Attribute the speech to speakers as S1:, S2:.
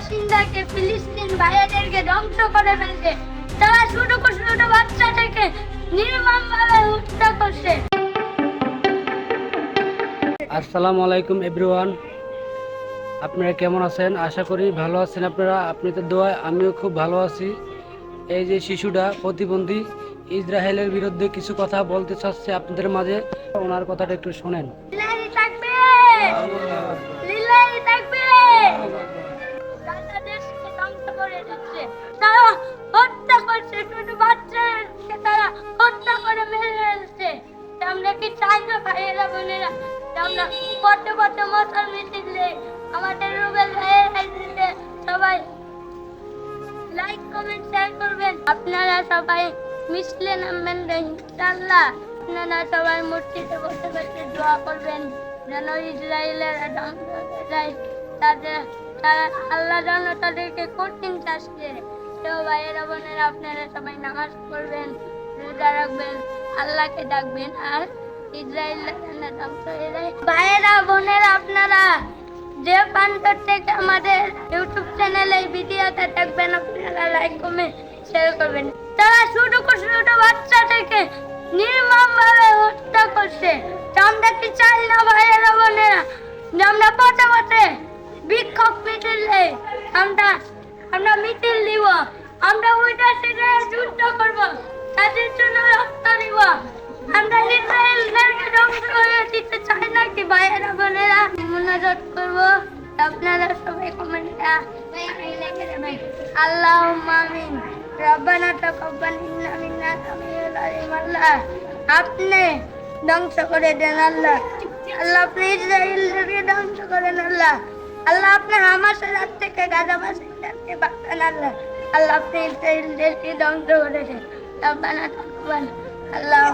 S1: বাসিন্দাকে ফিলিস্তিন ভাইয়াদেরকে ধ্বংস করে ফেলছে। তারা ছোট ছোট বাচ্চা থেকে নির্মমভাবে হত্যা করছে।
S2: আসসালামু আলাইকুম এভরিওয়ান। আপনারা কেমন আছেন? আশা করি ভালো আছেন আপনারা। আপনাদের দোয়ায় আমিও খুব ভালো আছি। এই যে শিশুটা প্রতিবন্ধী ইসরায়েলের বিরুদ্ধে কিছু কথা বলতে চাচ্ছে আপনাদের মাঝে ওনার কথাটা একটু শোনেন।
S1: লিল্লাহি তাকবীর করছে ছোট বাচ্চাকে তারা হত্যা করে মেরে ফেলছে। আমরা কি চাই না, ভাইয়েরা, বোনেরা? আমরা কত কত মশার মিছিলে আমাদের রুবেল ভাইয়ের দিতে সবাই লাইক কমেন্ট শেয়ার করবেন। আপনারা সবাই মিশলে নামবেন না ইনশাআল্লাহ। আপনারা সবাই মসজিদে বসে বসে দোয়া করবেন, যেন ইসরায়েলের তাদের, তারা আল্লাহ যেন তাদেরকে কঠিন দেয়। তো ভাইয়েরা বোনেরা আপনারা সবাই নামাজ পড়বেন, রোজা রাখবেন, আল্লাহকে ডাকবেন, আর ইসরায়েলের যেন ধ্বংস হয়ে ভাইয়েরা বোনেরা আপনারা যে প্রান্তর থেকে আমাদের ইউটিউব চ্যানেলে এই ভিডিওটা দেখবেন, আপনারা লাইক কমেন্ট শেয়ার করবেন। তারা ছোট ছোট বাচ্চা থেকে নির্মমভাবে হত্যা করছে। আমরা কি চাই না ভাইয়েরা বোনেরা? আমরা পথে পথে বিক্ষোভ মিছিল আমরা আমরা মিছিল দিব আমরা ওইটা সেটা যুদ্ধ করব। তাদের জন্য রক্ত দিব আমরা ইসরায়েলদেরকে ধ্বংস করে দিতে চাই না কি ভাইয়েরা বোনেরা? মনোযোগ করব। আপনারা সবাই কমেন্টে আল্লাহ আমিন। রব্বানা তাকাব্বাল মিন্না মিন্না সামিউল আলিম। আপনি ধ্বংস করে দেন আল্লাহ। আল্লাহ, আপনি ইসরায়েলদেরকে ধ্বংস করেন আল্লাহ। আল্লাহ, আপনি হামাসের হাত থেকে গাজাবাসীদেরকে বাঁচান আল্লাহ আল্লাহ আপনি আল্লাহ